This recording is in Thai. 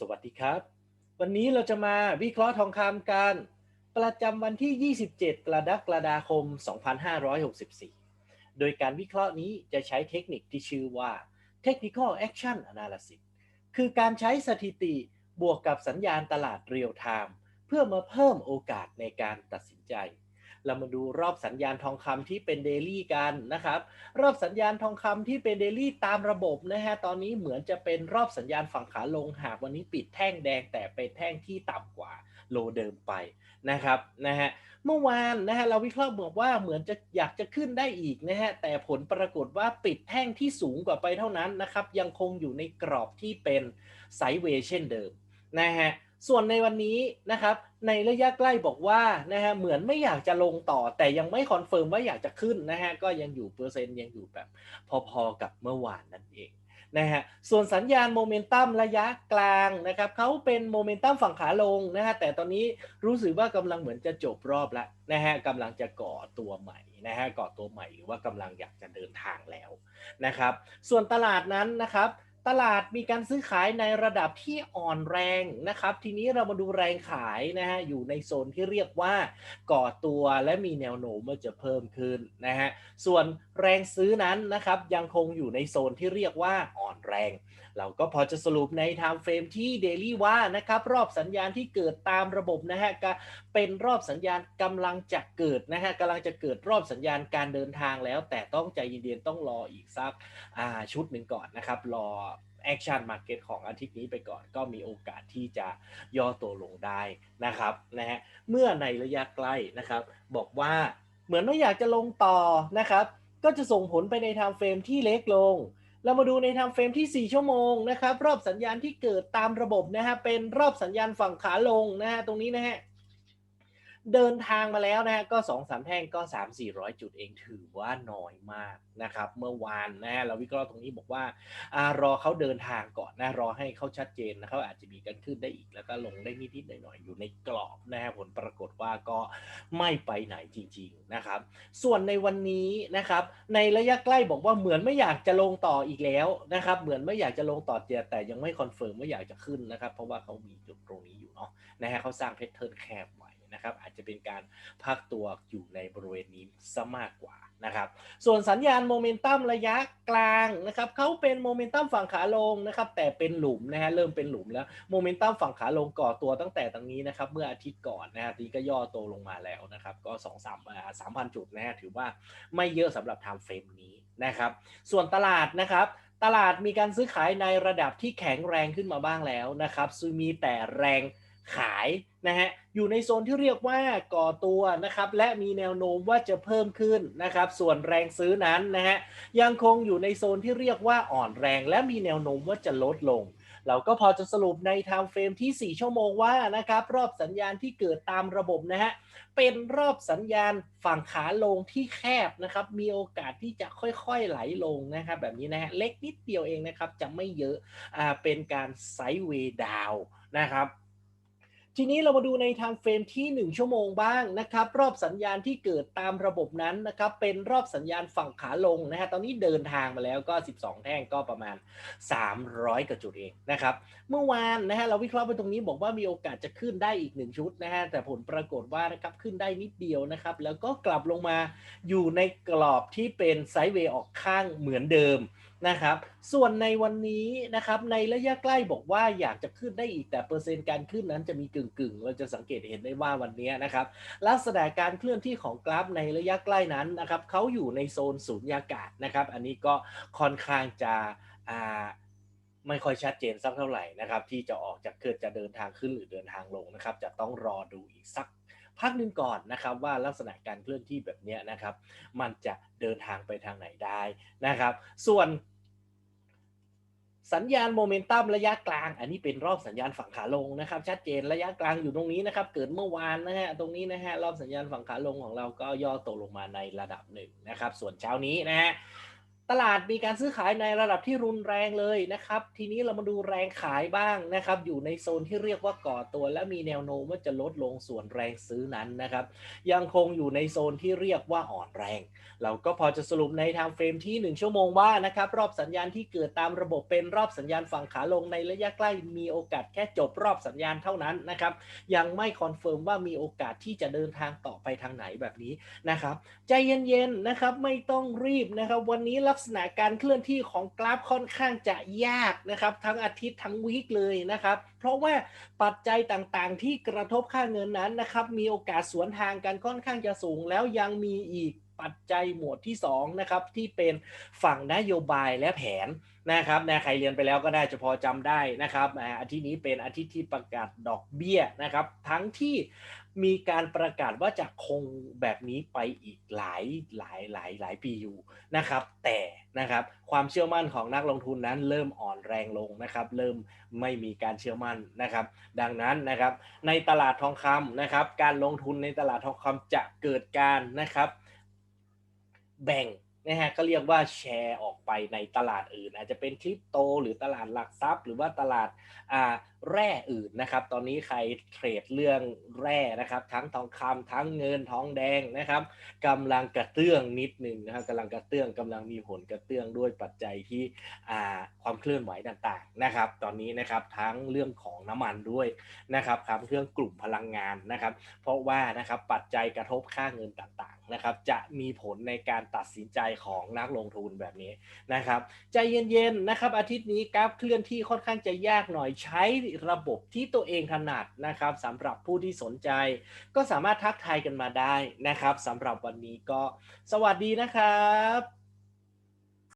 สวัสดีครับ วันนี้เราจะมาวิเคราะห์ทองคำกัน ประจำวันที่ 27 กรกฎาคม 2564 โดยการวิเคราะห์นี้จะใช้เทคนิคที่ชื่อว่า Technical Action Analysis คือการใช้สถิติบวกกับสัญญาณตลาดเรียลไทม์เพื่อมาเพิ่มโอกาสในการตัดสินใจ เรามาดูรอบสัญญาณทองคำที่เป็นเดลี่กันนะครับ รอบสัญญาณทองคำที่เป็นเดลี่ตามระบบนะฮะตอนนี้เหมือนจะเป็นรอบสัญญาณฝั่งขาลงหากวันนี้ปิดแท่งแดงแต่เป็นแท่งที่ต่ำกว่าโลเดิมไปนะครับนะฮะเมื่อวานนะฮะเราวิเคราะห์บอกว่าเหมือนจะอยากจะขึ้นได้อีกนะฮะแต่ผลปรากฏว่าปิดแท่งที่สูงกว่าไปเท่านั้นนะครับ ยังคงอยู่ในกรอบที่เป็นไซด์เวย์เช่นเดิมนะฮะ ส่วนในวันนี้นะครับ ในระยะใกล้บอกว่านะฮะเหมือนไม่อยากจะลงต่อ แต่ยังไม่คอนเฟิร์มว่าอยากจะขึ้นนะฮะก็ยังอยู่เปอร์เซ็นต์ยังอยู่แบบพอๆกับเมื่อวานนั่นเองนะฮะส่วนสัญญาณโมเมนตัมระยะกลางนะครับเขาเป็นโมเมนตัมฝั่งขาลงนะฮะแต่ตอนนี้รู้สึกว่ากำลังเหมือนจะจบรอบแล้วนะฮะกำลังจะก่อตัวใหม่นะฮะก่อตัวใหม่หรือว่ากำลังอยากจะเดินทางแล้วนะครับ ส่วนตลาดนั้นนะครับ ตลาดมีการซื้อขายในระดับที่อ่อนแรงนะครับ ทีนี้เรามาดูแรงขายนะฮะอยู่ในโซนที่เรียกว่าก่อตัวและมีแนวโน้มว่าจะเพิ่มขึ้นนะฮะส่วนแรงซื้อนั้นนะครับยังคงอยู่ในโซนที่เรียกว่าอ่อนแรง เราก็พอจะสรุปใน time frame ที่ daily ว่านะครับรอบสัญญาณที่เกิดตามระบบนะฮะเป็นรอบสัญญาณกำลังจะเกิดนะฮะกำลังจะเกิดรอบสัญญาณการเดินทางแล้ว แต่ต้องใจเย็นๆต้องรออีกสักชุดหนึ่งก่อนนะครับรอ แอคชั่นมาร์เก็ตของอาทิตย์นี้ไปก่อน ก็มีโอกาสที่จะย่อตัวลงได้นะครับนะฮะเมื่อในระยะใกล้นะครับ บอกว่าเหมือนไม่อยากจะลงต่อนะครับ ก็จะส่งผลไปในไทม์เฟรมที่เล็กลง เรามาดูในไทม์เฟรมที่ 4 ชั่วโมงนะครับ รอบสัญญาณที่เกิดตามระบบนะฮะเป็นรอบสัญญาณฝั่งขาลงนะฮะตรงนี้นะฮะ เดินทางมาแล้วนะก็2อสามแท่งก็3 4 0 0จุดเองถือว่าน้อยมากนะครับ เมื่อวานนะเราวิเคราะห์ตรงนี้บอกว่าอารอเขาเดินทางก่อนนะรอให้เขาชัดเจนนะเขาอาจจะมีการขึ้นได้อีกแล้วก็ลงได้นิดๆหน่อยๆอยู่ในกรอบนะฮะผลปรากฏว่าก็ไม่ไปไหนจริง ๆนะครับ ส่วนในวันนี้นะครับ ในระยะใกล้บอกว่าเหมือนไม่อยากจะลงต่ออีกแล้วนะครับ เหมือนไม่อยากจะลงต่อเตียแต่ยังไม่คอนเฟิร์มว่าอยากจะขึ้นนะครับ เพราะว่าเขามีจุดตรงนี้อยู่เนาะนะฮะเขาสร้างเพชเทิร์นแคบไว้ นะครับอาจจะเป็นการพักตัวอยู่ในบริเวณนี้ซะมากกว่านะครับส่วนสัญญาณโมเมนตัมระยะกลางนะครับเขาเป็นโมเมนตัมฝั่งขาลงนะครับแต่เป็นหลุมนะฮะเริ่มเป็นหลุมแล้วโมเมนตัมฝั่งขาลงก่อตัวตั้งแต่ตรงนี้นะครับเมื่ออาทิตย์ก่อนนะฮะทีนี้ก็ย่อตัวลงมาแล้วนะครับก็2 3 3 0 0 จุดนะฮะถือว่าไม่เยอะสำหรับไทม์เฟรมนี้นะครับส่วนตลาดนะครับตลาดมีการซื้อขายในระดับที่แข็งแรงขึ้นมาบ้างแล้วนะครับซึ่งมีแต่แรง ขายนะฮะอยู่ในโซนที่เรียกว่าก่อตัวนะครับและมีแนวโน้มว่าจะเพิ่มขึ้นนะครับส่วนแรงซื้อนั้นนะฮะยังคงอยู่ในโซนที่เรียกว่าอ่อนแรง และมีแนวโน้มว่าจะลดลง เราก็พอจะสรุปใน time frame ที่ 4 ชั่วโมงว่านะครับรอบสัญญาณที่เกิดตามระบบนะฮะเป็นรอบสัญญาณฝั่งขาลงที่แคบนะครับมีโอกาสที่จะค่อยๆไหลลงนะครับแบบนี้นะฮะเล็กนิดเดียวเองนะครับจะไม่เยอะอ่าเป็นการไซด์เวดาวนะครับ ทีนี้เรามาดูใน time frame ที่ 1 ชั่วโมงบ้างนะครับ รอบสัญญาณที่เกิดตามระบบนั้นนะครับ เป็นรอบสัญญาณฝั่งขาลงนะฮะตอนนี้เดินทางมาแล้วก็ 12 แท่งก็ประมาณ 300กว่าจุดเองนะครับ เมื่อวานนะฮะเราวิเคราะห์ไปตรงนี้บอกว่ามีโอกาสจะขึ้นได้อีกหนึ่งชุดนะฮะแต่ผลปรากฏว่านะครับขึ้นได้นิดเดียวนะครับ แล้วก็กลับลงมาอยู่ในกรอบที่เป็นไซด์เวย์ออกข้างเหมือนเดิม นะครับ ส่วนในวันนี้นะครับในระยะใกล้บอกว่าอยากจะขึ้นได้อีกแต่เปอร์เซ็นต์การขึ้นนั้นจะมีกึ่งๆเราจะสังเกตเห็นได้ว่าวันนี้นะครับ ลักษณะการเคลื่อนที่ของกราฟในระยะใกล้นั้นนะครับเขาอยู่ในโซนสูญญากาศนะครับ อันนี้ก็ค่อนข้างจะไม่ค่อยชัดเจนสักเท่าไหร่นะครับ ที่จะออกจากเกิดจะเดินทางขึ้นหรือเดินทางลงนะครับ จะต้องรอดูอีกสัก พักหนึ่งก่อนนะครับว่าลักษณะการเคลื่อนที่แบบนี้นะครับ มันจะเดินทางไปทางไหนได้นะครับ ส่วนสัญญาณโมเมนตัมระยะกลาง อันนี้เป็นรอบสัญญาณฝั่งขาลงนะครับ ชัดเจนระยะกลางอยู่ตรงนี้นะครับ เกิดเมื่อวานนะฮะตรงนี้นะฮะรอบสัญญาณฝั่งขาลงของเราก็ย่อตัวลงมาในระดับหนึ่งนะครับ ส่วนเช้านี้นะฮะ ตลาดมีการซื้อขายในระดับที่รุนแรงเลยนะครับ ทีนี้เรามาดูแรงขายบ้างนะครับ อยู่ในโซนที่เรียกว่าก่อตัว และมีแนวโน้มว่าจะลดลงส่วนแรงซื้อนั้นนะครับ ยังคงอยู่ในโซนที่เรียกว่าอ่อนแรง เราก็พอจะสรุปในทม์เฟรมที่ 1 ชั่วโมงว่านะครับ รอบสัญญาณที่เกิดตามระบบเป็นรอบสัญญาณฝั่งขาลงในระยะใกล้มีโอกาสแค่จบรอบสัญญาณเท่านั้นนะครับ ยังไม่คอนเฟิร์มว่ามีโอกาสที่จะเดินทางต่อไปทางไหนแบบนี้นะครับ ใจเย็นๆนะครับ ไม่ต้องรีบนะครับ วันนี้ลักษณะการเคลื่อนที่ของกราฟค่อนข้างจะยากนะครับ ทั้งอาทิตย์ทั้งวีคเลยนะครับ เพราะว่าปัจจัยต่างๆ ที่กระทบค่าเงินนั้นนะครับ มีโอกาสสวนทางกันค่อนข้างจะสูงแล้วยังมีอีก ปัจจัยหมวดที่2นะครับที่เป็นฝั่งนโยบายและแผนนะครับนะใครเรียนไปแล้วก็ได้จะพอจำได้นะครับอาทิตย์นี้เป็นอาทิตย์ที่ประกาศดอกเบี้ยนะครับ ทั้งที่มีการประกาศว่าจะคงแบบนี้ไปอีกหลายหลายหลายหลายปีอยู่นะครับ แต่นะครับความเชื่อมั่นของนักลงทุนนั้นเริ่มอ่อนแรงลงนะครับ เริ่มไม่มีการเชื่อมั่นนะครับ ดังนั้นนะครับในตลาดทองคำนะครับ การลงทุนในตลาดทองคำจะเกิดการนะครับ แบ่งนะฮะก็เรียกว่าแชร์ออกไปในตลาดอื่น อาจจะเป็นคริปโต หรือตลาดหลักทรัพย์ หรือว่าตลาดอ่า แร่อื่นนะครับ ตอนนี้ใครเทรดเรื่องแร่นะครับ ทั้งทองคำทั้งเงินทองแดงนะครับกำลังกระเตื้องนิดหนึ่งนะครับกำลังกระเตื้องกำลังมีผลกระเตื้องด้วยปัจจัยที่ความเคลื่อนไหวต่างๆนะครับ ตอนนี้นะครับทั้งเรื่องของน้ำมันด้วยนะครับครับเรื่องกลุ่มพลังงานนะครับ เพราะว่านะครับปัจจัยกระทบค่าเงินต่างๆนะครับ จะมีผลในการตัดสินใจของนักลงทุนแบบนี้นะครับ ใจเย็นๆนะครับ อาทิตย์นี้กราฟเคลื่อนที่ค่อนข้างจะยากหน่อยใช้ระบบที่ตัวเองถนัดนะครับสำหรับผู้ที่สนใจ ก็สามารถทักทายกันมาได้นะครับสำหรับวันนี้ก็สวัสดีนะครับ